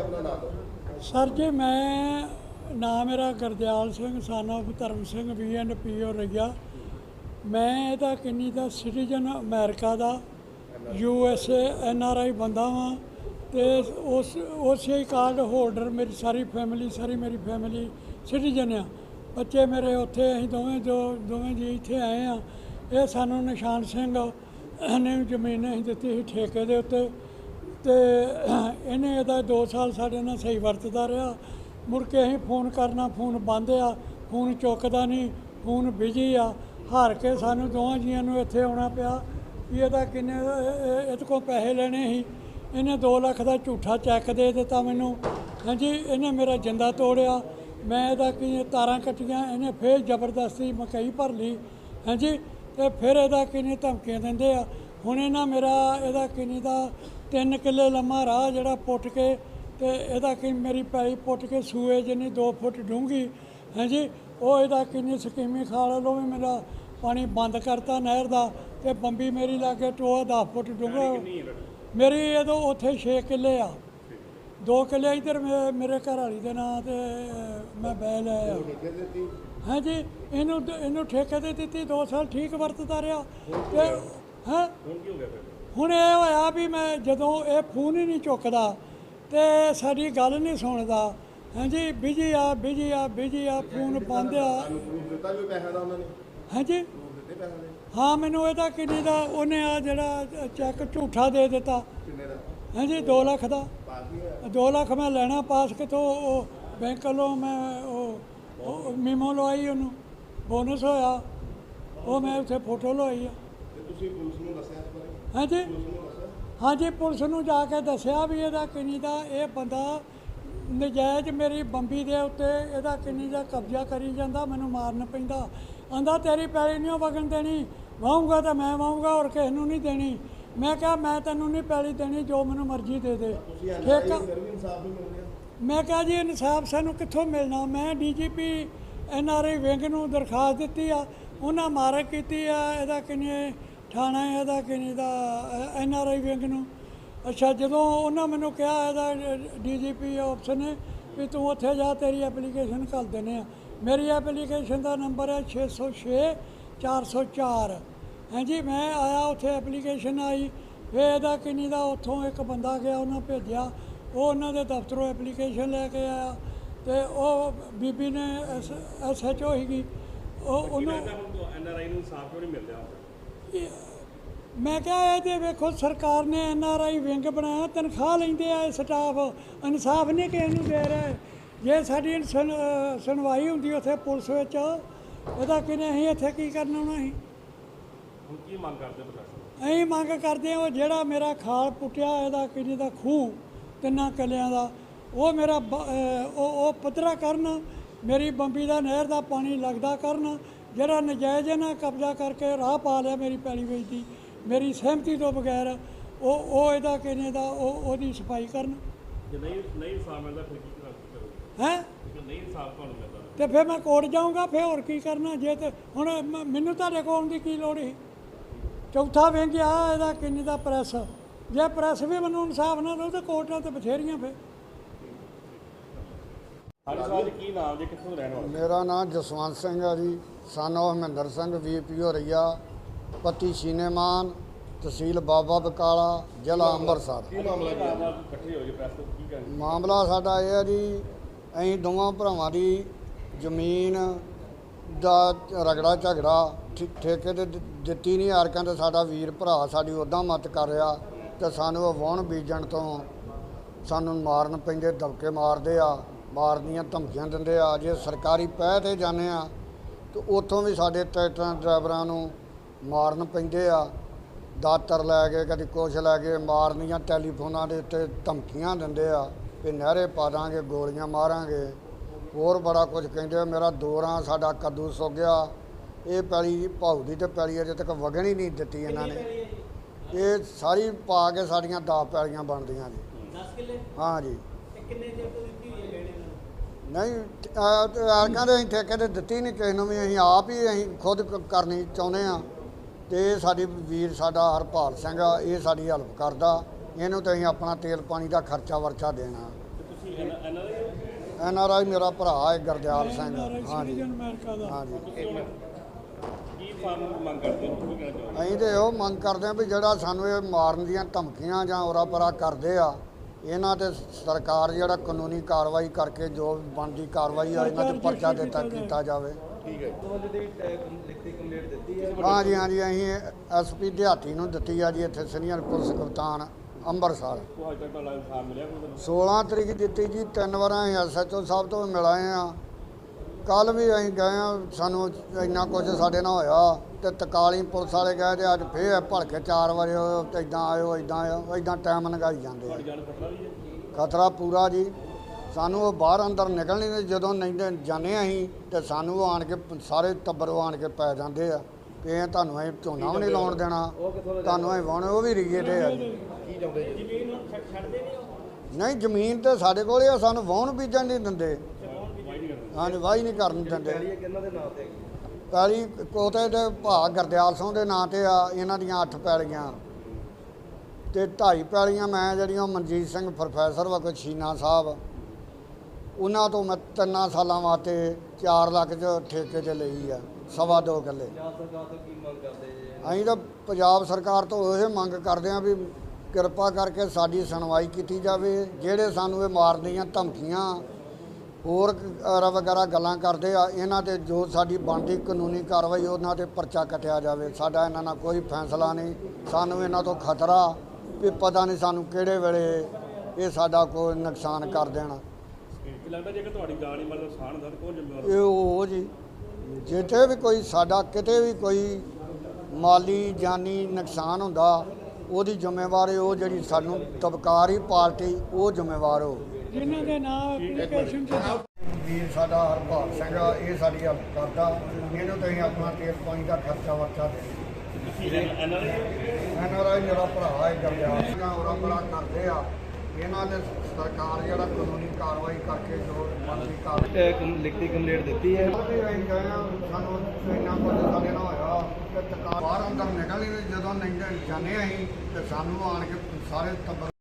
ਆਪਣਾ ਨਾਮ ਸਰ ਜੀ, ਮੈਂ ਨਾਮ ਮੇਰਾ ਗੁਰਦਿਆਲ ਸਿੰਘ, son of ਧਰਮ ਸਿੰਘ ਵੀ ਐਂਡ ਪੀਓ ਰਈਆ। ਮੈਂ ਇਹਦਾ ਕਿੰਨੀ ਦਾ citizen America the U S A N R I ਬੰਦਾ ਵਾਂ ਤੇ ਉਸ, ਉਸੇ ਕਾਰਡ ਹੋਲਡਰ ਮੇਰੀ ਸਾਰੀ ਫੈਮਿਲੀ ਸਾਰੀ ਮੇਰੀ ਫੈਮਿਲੀ ਸਿਟੀਜ਼ਨ ਆ। ਬੱਚੇ ਮੇਰੇ ਉੱਥੇ, ਅਸੀਂ ਦੋਵੇਂ ਜੋ, ਦੋਵੇਂ ਜੀ ਇੱਥੇ ਆਏ ਆ। ਇਹ ਸਾਨੂੰ ਨਿਸ਼ਾਨ ਸਿੰਘ ਨੇ ਜ਼ਮੀਨ ਅਸੀਂ ਦਿੱਤੀ ਸੀ ਠੇਕੇ ਦੇ ਉੱਤੇ। ਤੇ ਇਹਨੇ ਇਹਦਾ 2 ਸਾਲ ਸਾਡੇ ਨਾਲ ਸਹੀ ਵਰਤਦਾ ਰਿਹਾ। ਮੁੜ ਕੇ ਅਸੀਂ ਫੋਨ ਕਰਨਾ, ਫੋਨ ਬੰਦ ਆ, ਫੋਨ ਚੁੱਕਦਾ ਨਹੀਂ, ਫੋਨ ਬਿਜ਼ੀ ਆ। ਹਾਰ ਕੇ ਸਾਨੂੰ ਦੋਵਾਂ ਜੀਆਂ ਨੂੰ ਇੱਥੇ ਆਉਣਾ ਪਿਆ ਵੀ ਇਹਦਾ ਕਿੰਨੇ ਇਹਦੇ ਕੋਲ ਪੈਸੇ ਲੈਣੇ ਸੀ। ਇਹਨੇ 2 ਲੱਖ ਦਾ ਝੂਠਾ ਚੈੱਕ ਦੇ ਦਿੱਤਾ ਮੈਨੂੰ। ਹਾਂਜੀ, ਇਹਨੇ ਮੇਰਾ ਜਿੰਦਾ ਤੋੜਿਆ। ਮੈਂ ਇਹਦਾ ਕਿ ਤਾਰਾਂ ਕੱਟੀਆਂ, ਇਹਨੇ ਫੇਰ ਜ਼ਬਰਦਸਤੀ ਮਕਈ ਭਰ ਲਈ। ਹਾਂਜੀ, ਤੇ ਫਿਰ ਇਹਦਾ ਕਿੰਨੇ ਧਮਕੀਆਂ ਦਿੰਦੇ ਆ। ਹੁਣ ਇਹਨਾਂ ਮੇਰਾ, ਇਹਦਾ ਕਿੰਨੀ ਦਾ ਤਿੰਨ ਕਿੱਲੇ ਲੰਮਾ ਰਾਹ ਜਿਹੜਾ ਪੁੱਟ ਕੇ ਤੇ ਇਹਦਾ ਕਿ ਮੇਰੀ ਪੈਲੀ ਪੁੱਟ ਕੇ ਸੂਏ ਜਿੰਨੀ 2 ਫੁੱਟ ਡੂੰਘੀ ਹਾਂਜੀ ਉਹ ਇਹਦਾ ਕਿੰਨੀ ਸਕੀਮੀ ਖਾਲ ਲੋ ਵੀ ਮੇਰਾ ਪਾਣੀ ਬੰਦ ਕਰਤਾ ਨਹਿਰ ਦਾ ਤੇ ਬੰਬੀ ਮੇਰੀ ਲਾਗੇ ਟੋਆ 10 ਫੁੱਟ ਡੂੰਘਾ। ਮੇਰੀ ਇਹਦੋਂ ਉੱਥੇ 6 ਕਿੱਲੇ ਆ। ਦੋ ਕਿੱਲੇ ਇਧਰ ਮੇਰੇ ਘਰ ਵਾਲੀ ਦੇ ਨਾਂ ਤੇ ਮੈਂ ਬੈ ਲਿਆ ਠੇਕੇ ਦਿੱਤੀ? ਹਾਂਜੀ ਇਹਨੂੰ ਇਹਨੂੰ ਠੇਕੇ ਤੇ ਦਿੱਤੀ 2 ਸਾਲ ਠੀਕ ਵਰਤਦਾ ਰਿਹਾ। ਤੇ ਹੈ? ਹੁਣ ਕੀ ਹੋ ਗਿਆ ਫਿਰ? ਹੁਣ ਇਹ ਹੋਇਆ ਵੀ ਮੈਂ ਜਦੋਂ ਇਹ ਫੋਨ ਹੀ ਨਹੀਂ ਚੁੱਕਦਾ ਤੇ ਸਾਡੀ ਗੱਲ ਨਹੀਂ ਸੁਣਦਾ। ਹਾਂਜੀ ਬਿਜ਼ੀ ਆ ਬਿਜ਼ੀ ਆ ਬਿਜ਼ੀ ਆ, ਫੋਨ ਬੰਦ ਆ। ਤੁਹਾਨੂੰ ਦਿੱਤਾ ਵੀ ਪੈਸਾ ਦਾ ਉਹਨਾਂ ਨੇ ਹਾਂਜੀ? ਹਾਂ, ਮੈਨੂੰ ਇਹਦਾ ਕਿੰਨੀ ਦਾ, ਉਹਨੇ ਆ ਜਿਹੜਾ ਚੈੱਕ ਝੂਠਾ ਦੇ ਦਿੱਤਾ। ਕਿੰਨੇ ਦਾ ਹਾਂਜੀ 2 ਲੱਖ ਦਾ। ਪਾਸ 2 ਲੱਖ ਮੈਂ ਲੈਣਾ ਪਾਸ ਕਿਤੋਂ, ਉਹ ਬੈਂਕ ਵੱਲੋਂ ਮੈਂ ਉਹ ਮੀਮੋ ਲਵਾਈ ਉਹਨੂੰ। ਬੋਨਸ ਹੋਇਆ। ਉਹ ਮੈਂ ਉੱਥੇ ਫੋਟੋ ਲਵਾਈ ਆ। ਤੁਸੀਂ ਪੁਲਿਸ ਨੂੰ ਦੱਸਿਆ ਇਸ ਬਾਰੇ? ਹਾਂਜੀ। ਪੁਲਿਸ ਨੂੰ ਦੱਸਿਆ? ਹਾਂਜੀ ਪੁਲਿਸ ਨੂੰ ਜਾ ਕੇ ਦੱਸਿਆ ਵੀ ਇਹਦਾ ਕਿੰਨੀ ਦਾ ਇਹ ਬੰਦਾ ਨਜਾਇਜ਼ ਮੇਰੀ ਬੰਬੀ ਦੇ ਉੱਤੇ ਇਹਦਾ ਕਿੰਨੀ ਦਾ ਕਬਜ਼ਾ ਕਰੀ ਜਾਂਦਾ ਮੈਨੂੰ ਮਾਰਨ ਪੈਂਦਾ। ਆਂਦਾ ਤੇਰੀ ਪੈਲੀ ਨਹੀਂ ਵਗਣ ਦੇਣੀ। ਵਾਹੂੰਗਾ ਤਾਂ ਮੈਂ ਵਾਹੂੰਗਾ ਹੋਰ ਕਿਸੇ ਨੂੰ ਨਹੀਂ ਦੇਣੀ। ਮੈਂ ਕਿਹਾ ਮੈਂ ਤੈਨੂੰ ਨਹੀਂ ਪੈਲੀ ਦੇਣੀ ਜੋ ਮੈਨੂੰ ਮਰਜ਼ੀ ਦੇ ਦੇ। ਤੁਸੀਂ ਐਨ ਠੇਕਾ ਫਿਰ ਵੀ ਇਨਸਾਫ ਨਹੀਂ ਮਿਲ ਰਿਹਾ ਮੈਂ ਕਿਹਾ ਜੀ ਇਨਸਾਫ ਸਾਨੂੰ ਕਿੱਥੋਂ ਮਿਲਣਾ? ਮੈਂ ਡੀਜੀਪੀ ਐਨਆਰਆਈ ਵਿੰਗ ਨੂੰ ਦਰਖਾਸਤ ਦਿੱਤੀ ਆ। ਉਹਨਾਂ ਮਾਰਕ ਕੀਤੀ ਆ ਇਹਦਾ ਕਿੰਨੇ ਥਾਣਾ ਇਹਦਾ ਕਿੰਨੇ ਦਾ ਐਨਆਰਆਈ ਵਿੰਗ ਨੂੰ। ਅੱਛਾ ਜਦੋਂ ਉਹਨਾਂ ਮੈਨੂੰ ਕਿਹਾ ਇਹਦਾ ਡੀਜੀਪੀ ਆਫਿਸ ਨੇ ਵੀ ਤੂੰ ਉੱਥੇ ਜਾ ਤੇਰੀ ਐਪਲੀਕੇਸ਼ਨ ਕਰ ਦਿੰਦੇ ਆ। ਮੇਰੀ ਐਪਲੀਕੇਸ਼ਨ ਦਾ ਨੰਬਰ ਹੈ 606 404 ਹਾਂਜੀ ਮੈਂ ਆਇਆ ਉੱਥੇ ਐਪਲੀਕੇਸ਼ਨ ਆਈ ਫਿਰ ਇਹਦਾ ਕਿੰਨੀ ਦਾ ਉੱਥੋਂ ਇੱਕ ਬੰਦਾ ਗਿਆ ਉਹਨਾਂ ਭੇਜਿਆ। ਉਹ ਉਹਨਾਂ ਦੇ ਦਫ਼ਤਰੋਂ ਐਪਲੀਕੇਸ਼ਨ ਲੈ ਕੇ ਆਇਆ ਤੇ ਉਹ ਬੀਬੀ ਨੇ ਐਸ ਐਚ ਓ ਸੀਗੀ। ਉਹ ਉਹਨੂੰ ਐਨਆਰਆਈ ਨੂੰ ਇਨਸਾਫ ਕਿਉਂ ਨਹੀਂ ਮਿਲ ਰਿਹਾ? ਮੈਂ ਕਿਹਾ ਇਹ ਤੇ ਵੇਖੋ ਸਰਕਾਰ ਨੇ ਐਨ ਆਰ ਆਈ ਵਿੰਗ ਬਣਾਇਆ ਤਨਖਾਹ ਲੈਂਦੇ ਆ ਇਹ ਸਟਾਫ ਇਨਸਾਫ ਨਹੀਂ ਕਿਸੇ ਨੂੰ ਦੇ ਰਿਹਾ। ਜੇ ਸਾਡੀ ਸੁਣਵਾਈ ਹੁੰਦੀ ਉੱਥੇ ਪੁਲਿਸ ਵਿੱਚ ਇਹਦਾ ਕਿਨੇ ਅਸੀਂ ਇੱਥੇ ਕੀ ਕਰਨਾ ਹੋਣਾ ਅਸੀਂ ਹੁਣ ਕੀ ਮੰਗ ਕਰਦੇ ਪ੍ਰਸ਼ਾਸਨ? ਅਸੀਂ ਮੰਗ ਕਰਦੇ ਹਾਂ ਉਹ ਜਿਹੜਾ ਮੇਰਾ ਖਾਲ ਪੁੱਟਿਆ ਇਹਦਾ ਕਿਹਦੀ ਦਾ ਖੂਹ ਤਿੰਨਾਂ ਕਿੱਲਿਆਂ ਦਾ ਉਹ ਮੇਰਾ ਉਹ ਉਹ ਪੱਧਰਾ ਕਰਨ ਮੇਰੀ ਬੰਬੀ ਦਾ ਨਹਿਰ ਦਾ ਪਾਣੀ ਲੱਗਦਾ ਕਰਨ ਜਿਹੜਾ ਨਜਾਇਜ਼ ਇਹਨਾਂ ਕਬਜ਼ਾ ਕਰਕੇ ਰਾਹ ਪਾ ਲਿਆ ਮੇਰੀ ਪੈਲੀ ਵਿੱਚ ਦੀ ਮੇਰੀ ਸਹਿਮਤੀ ਤੋਂ ਬਗੈਰ ਉਹ ਉਹ ਇਹਦਾ ਕਿਨੇ ਦਾ ਉਹ ਉਹਦੀ ਸਫ਼ਾਈ ਕਰਨ। ਜੇ ਨਹੀਂ ਨਹੀਂ ਇਨਸਾਫ ਮਿਲਦਾ ਫਿਰ ਕੀ ਕਰੋਗੇ? ਹੈ? ਜੇ ਨਹੀਂ ਇਨਸਾਫ ਤੁਹਾਨੂੰ ਮਿਲਦਾ ਤੇ ਫਿਰ ਮੈਂ ਕੋਰਟ ਜਾਊਂਗਾ ਫਿਰ ਹੋਰ ਕੀ ਕਰਨਾ? ਜੇ ਤੇ ਹੁਣ ਮੈਨੂੰ ਤੁਹਾਡੇ ਕੋਲ ਦੀ ਕੀ ਲੋੜ ਸੀ? ਚੌਥਾ ਵਿੰਗ ਆ ਇਹਦਾ ਕਿੰਨੀ ਦਾ ਪ੍ਰੈਸ। ਜੇ ਪ੍ਰੈਸ ਵੀ ਮੈਨੂੰ ਇਨਸਾਫ ਨਾ ਦਿਓ ਤੇ ਕੋਰਟਾਂ ਤੇ ਬਥੇਰੀਆਂ ਫਿਰ। ਹਾਂਜੀ ਸਾਹਿਬ ਜੀ ਕੀ ਨਾਮ ਜੀ? ਕਿੱਥੋਂ ਦੇ ਰਹਿਣ ਵਾਲੇ? ਮੇਰਾ ਨਾਮ ਜਸਵੰਤ ਸਿੰਘ ਹੈ ਜੀ। ਸਨ of ਮਹਿੰਦਰ ਸਿੰਘ ਵੀਪੀਓ ਰਈਆ ਪੱਤੀ ਸ਼ੀਨੇਮਾਨ ਤਹਿਸੀਲ ਬਾਬਾ ਬਕਾਲਾ ਜ਼ਿਲ੍ਹਾ ਅੰਮ੍ਰਿਤਸਰ। ਕੀ ਮਾਮਲਾ ਹੈ ਨਾਲ ਇਕੱਠੇ ਹੋ ਗਏ ਪ੍ਰੈਸ ਤੋਂ ਕੀ ਕਹਿੰਦੇ ਮਾਮਲਾ ਸਾਡਾ ਇਹ ਹੈ ਜੀ ਅਸੀਂ ਦੋਵਾਂ ਭਰਾਵਾਂ ਦੀ ਜ਼ਮੀਨ ਦਾ ਰਗੜਾ ਝਗੜਾ ਠੇ- ਠੇਕੇ ਤੇ ਦਿ- ਦਿੱਤੀ ਨਹੀਂ। ਯਾਰ ਕਹਿੰਦੇ ਸਾਡਾ ਵੀਰ ਭਰਾ ਸਾਡੀ ਉਦਾਂ ਮਤ ਕਰ ਰਿਹਾ ਤੇ ਸਾਨੂੰ ਉਹ ਵਾਹੁਣ ਬੀਜਣ ਤੋਂ ਸਾਨੂੰ ਮਾਰਨ ਪੈਂਦੇ ਦਬਕੇ ਮਾਰਦੇ ਆ। ਮਾਰਦੀਆਂ ਧਮਕੀਆਂ ਦਿੰਦੇ ਆ ਜੇ ਸਰਕਾਰੀ ਪਹਿ ਤੇ ਜਾਂਦੇ ਆ ਤੇ ਉੱਥੋਂ ਵੀ ਸਾਡੇ ਟਰੈਕਟਰਾਂ ਡਰਾਈਵਰਾਂ ਨੂੰ ਮਾਰਨ ਪੈਂਦੇ ਆ। ਦਾਤਰ ਲੈ ਕੇ ਕਦੀ ਕੁਛ ਲੈ ਕੇ ਮਾਰਨੀਆਂ ਟੈਲੀਫੋਨਾਂ ਦੇ ਉੱਤੇ ਧਮਕੀਆਂ ਦਿੰਦੇ ਆ ਕਿ ਨਹਿਰੇ ਪਾ ਦਾਂਗੇ ਗੋਲੀਆਂ ਮਾਰਾਂਗੇ। ਹੋਰ ਬੜਾ ਕੁਝ ਕਹਿੰਦੇ ਮੇਰਾ ਦੋਰਾਂ ਸਾਡਾ ਕੱਦੂ ਸੁੱਕ ਗਿਆ। ਇਹ ਪੈਲੀ ਭਾਊ ਦੀ ਤੇ ਪੈਲੀ ਅਜੇ ਤੱਕ ਵਗਣ ਹੀ ਨਹੀਂ ਦਿੱਤੀ ਇਹਨਾਂ ਨੇ। ਇਹ ਸਾਰੀ ਪਾ ਕੇ ਸਾਡੀਆਂ 10 ਪੈਲੀਆਂ ਬਣਦੀਆਂ ਜੀ। 10 ਕਿੱਲੇ? ਹਾਂ ਜੀ। ਤੇ ਕਿੰਨੇ ਚਿਰ ਤੋਂ ਦਿੱਤੀ ਹੋਈ ਹੈ ਗਹਿਣੇ ਨੂੰ ਨਹੀਂ ਆਰਕਾਂ ਦੇ ਅਸੀਂ ਠੇਕੇ ਤੇ ਦਿੱਤੀ ਨਹੀਂ ਕਿਸੇ ਨੂੰ ਵੀ ਅਸੀਂ ਆਪ ਹੀ ਅਸੀਂ ਖੁਦ ਕ- ਕਰਨੀ ਚਾਹੁੰਦੇ ਆ ਤੇ ਇਹ ਸਾਡੀ ਵੀਰ ਸਾਡਾ ਹਰਪਾਲ ਸਿੰਘ ਆ ਇਹ ਸਾਡੀ ਹੈਲਪ ਕਰਦਾ। ਇਹਨੂੰ ਤੇ ਅਸੀਂ ਆਪਣਾ ਤੇਲ ਪਾਣੀ ਦਾ ਖਰਚਾ ਵਰਚਾ ਦੇਣਾ। ਤੇ ਇਹਨਾਂ ਦੇ ਐਨ ਆਰ ਆਈ ਮੇਰਾ ਭਰਾ ਹੈ ਗੁਰਦਿਆਲ ਸਿੰਘ। ਹਾਂਜੀ। ਅਮਰੀਕਾ ਦਾ। ਹਾਂਜੀ। ਕੀ ਇਨਸਾਫ ਮੰਗ ਕਰਦੇ ਹੋ? ਕੀ ਕਹਿਣਾ ਚਾਹੁੰਦੇ ਅਸੀਂ ਤੇ ਇਹੋ ਮੰਗ ਕਰਦੇ ਹਾਂ ਵੀ ਜਿਹੜਾ ਸਾਨੂੰ ਇਹ ਮਾਰਨ ਦੀਆਂ ਧਮਕੀਆਂ ਜਾਂ ਉਰਾ ਪਰਾ ਕਰਦੇ ਆ ਇਹਨਾਂ ਤੇ ਸਰਕਾਰ ਜਿਹੜਾ ਕਾਨੂੰਨੀ ਕਾਰਵਾਈ ਕਰਕੇ ਜੋ ਬਣਦੀ ਕਾਰਵਾਈ ਆ ਇਹਨਾਂ ਤੇ ਪਰਚਾ ਦਿੱਤਾ ਕੀਤਾ ਜਾਵੇ। ਠੀਕ ਹੈ ਕੰਪਲੀਟ ਦਿੱਤੀ ਹੈ। ਹਾਂਜੀ ਹਾਂਜੀ ਅਸੀਂ ਐਸਪੀ ਦਿਹਾਤੀ ਨੂੰ ਦਿੱਤੀ ਆ ਜੀ ਇੱਥੇ ਸੀਨੀਅਰ ਪੁਲਿਸ ਕਪਤਾਨ ਅੰਮ੍ਰਿਤਸਰ ਹੋ ਤੁਹਾਨੂੰ? 16 ਤਰੀਕ ਦਿੱਤੀ ਜੀ ਤਿੰਨ ਵਾਰਾਂ ਅਸੀਂ ਐਸਐਚਓ ਸਾਹਿਬ ਤੋਂ ਮਿਲਾਏ ਆ। ਕੱਲ ਵੀ ਅਸੀਂ ਗਏ ਆ ਸਾਨੂੰ ਇੰਨਾ ਕੁਝ ਸਾਡੇ ਨਾਲ ਹੋਇਆ ਤੇ ਤਕਾਲੀ ਪੁਲਿਸ ਵਾਲੇ ਗਏ ਤੇ ਅੱਜ ਫੇਰ ਭਲਕੇ 4 ਵਜੇ ਇਦਾਂ ਆਇਓ ਇਦਾਂ ਆਇਓ ਇਦਾਂ ਟਾਈਮ ਲੰਘਾਈ ਜਾਂਦੇ ਆ। ਖਤਰਾ ਪੂਰਾ ਜੀ। ਸਾਨੂੰ ਉਹ ਬਾਹਰ ਅੰਦਰ ਨਿਕਲ ਨਹੀਂ ਦਿੰਦੇ। ਜਦੋਂ ਨਹੀਂ ਤੇ ਜਾਂਦੇ ਅਸੀਂ ਤੇ ਸਾਨੂੰ ਉਹ ਆਣ ਕੇ ਸਾਰੇ ਟੱਬਰ ਉਹ ਆਣ ਕੇ ਪੈ ਜਾਂਦੇ ਆ ਕਿ ਇਹ ਤੁਹਾਨੂੰ ਅਸੀਂ ਝੋਨਾ ਵੀ ਨਹੀਂ ਲਾਉਣ ਦੇਣਾ, ਤੁਹਾਨੂੰ ਅਸੀਂ ਵਾਉਣੇ ਉਹ ਵੀ ਰੀਏ ਤੇ ਆ ਜੀ। ਨਹੀਂ, ਜ਼ਮੀਨ ਤੇ ਸਾਡੇ ਕੋਲੇ ਆ, ਸਾਨੂੰ ਵਾਹੁਣ ਬੀਜਣ ਨਹੀਂ ਦਿੰਦੇ। ਹਾਂਜੀ ਵਾਹੀ ਨਹੀਂ ਕਰਨ ਦਿੰਦੇ। ਇਹ ਕਿਹਨਾਂ ਦੇ ਨਾਂ ਤੇ ਹੈਗੀ? ਪੈਲੀ ਕੋਤੇ ਦੇ ਭਾ ਗੁਰਦਿਆਲ ਸਿੰਘ ਦੇ ਨਾਂ ਤੇ ਆ ਇਹਨਾਂ ਦੀਆਂ 8 ਪੈਲੀਆਂ। ਤੇ ਢਾਈ ਪੈਲੀਆਂ ਮੈਂ ਜਿਹੜੀਆਂ ਮਨਜੀਤ ਸਿੰਘ ਪ੍ਰੋਫੈਸਰ ਵਕਤ ਛੀਨਾ ਸਾਹਿਬ। ਉਹਨਾਂ ਤੋਂ ਮੈਂ ਤਿੰਨਾਂ ਸਾਲਾਂ ਵਾਸਤੇ 4 ਲੱਖ ਚ ਠੇਕੇ ਤੇ ਲਈ ਆ ਸਵਾ ਦੋ ਕਿੱਲੇ। ਅਸੀਂ ਤਾਂ ਪੰਜਾਬ ਸਰਕਾਰ ਤੋਂ ਇਹ ਮੰਗ ਕਰਦੇ ਹਾਂ ਵੀ ਕਿਰਪਾ ਕਰਕੇ ਸਾਡੀ ਸੁਣਵਾਈ ਕੀਤੀ ਜਾਵੇ ਜਿਹੜੇ ਸਾਨੂੰ ਇਹ ਮਾਰਨ ਦੀਆਂ ਧਮਕੀਆਂ ਹੋਰ ਕ- ਵਗੈਰਾ ਗੱਲਾਂ ਕਰਦੇ ਆ ਇਹਨਾਂ ਤੇ ਜੋ ਸਾਡੀ ਬਣਦੀ ਕਾਨੂੰਨੀ ਕਾਰਵਾਈ ਉਹਨਾਂ ਤੇ ਪਰਚਾ ਕੱਟਿਆ ਜਾਵੇ। ਸਾਡਾ ਇਹਨਾਂ ਨਾਲ ਕੋਈ ਫੈਸਲਾ ਨਹੀਂ। ਸਾਨੂੰ ਇਹਨਾਂ ਤੋਂ ਖਤਰਾ ਵੀ ਪਤਾ ਨਹੀਂ ਸਾਨੂੰ ਕਿਹੜੇ ਵੇਲੇ ਇਹ ਸਾਡਾ ਕੋਈ ਨੁਕਸਾਨ ਕਰ ਦੇਣ। ਕੀ ਲੱਗਦਾ ਜੇਕਰ ਤੁਹਾਡੀ ਜਾਨ ਹੀ ਮਤਲਬ ਨੁਕਸਾਨ ਹੁੰਦਾ ਤਾਂ ਕੌਣ ਜ਼ਿੰਮੇਵਾਰ ਇਹ ਉਹ ਜੀ ਜਿੱਥੇ ਵੀ ਕੋਈ ਸਾਡਾ ਕਿਤੇ ਵੀ ਕੋਈ ਮਾਲੀ ਜਾਨੀ ਨੁਕਸਾਨ ਹੁੰਦਾ ਉਹਦੀ ਜ਼ਿੰਮੇਵਾਰ ਉਹ ਜਿਹੜੀ ਸਾਨੂੰ ਤਬਕਾਰੀ ਪਾਰਟੀ ਉਹ ਜ਼ਿੰਮੇਵਾਰ ਹੋ। ਜਿਨ੍ਹਾਂ ਦੇ ਨਾਮ ਐਪਲੀਕੇਸ਼ਨ ਤੇ ਵੀਰ ਸਾਡਾ ਹਰਪਾਲ ਸਿੰਘ ਆ, ਇਹ ਸਾਡੀ ਹੈਲਪ ਕਰਦਾ ਇਹਨੂੰ ਤਾਂ ਅਸੀਂ ਆਪਣਾ ਤੇਲ ਪਾਣੀ ਦਾ ਖਰਚਾ ਵਰਚਾ ਦੇ ਇਹਨਾਂ ਦੇ ਐਨਆਰਆਈ ਮੇਰਾ ਭਰਾ ਹੈ ਗਰਦਿਆਲ ਸਿੰਘ ਹੋਰਾਂ ਬੜਾ ਕਰਦੇ ਆ। ਇਹਨਾਂ ਦੇ ਸਰਕਾਰ ਜਿਹੜਾ ਕਾਨੂੰਨੀ ਕਾਰਵਾਈ ਕਰਕੇ ਜੋ ਬਣਦੀ ਕਾਰਵਾਈ ਲਿਖਤੀ ਕੰਪਲੀਟ ਦਿੱਤੀ ਹੈ। ਅਸੀਂ ਅਸੀਂ ਗਏ ਆ ਸਾਨੂੰ ਇੰਨਾ ਕੁਝ ਸਾਡੇ ਨਾਲ ਹੋਇਆ ਕਿ ਤਕਾ ਬਾਹਰ ਅੰਦਰ ਨਿਕਲ। ਜਦੋਂ ਨਹੀਂ ਜਾਂਦੇ ਅਸੀਂ ਤੇ ਸਾਨੂੰ ਆਣ ਕੇ ਸਾਰੇ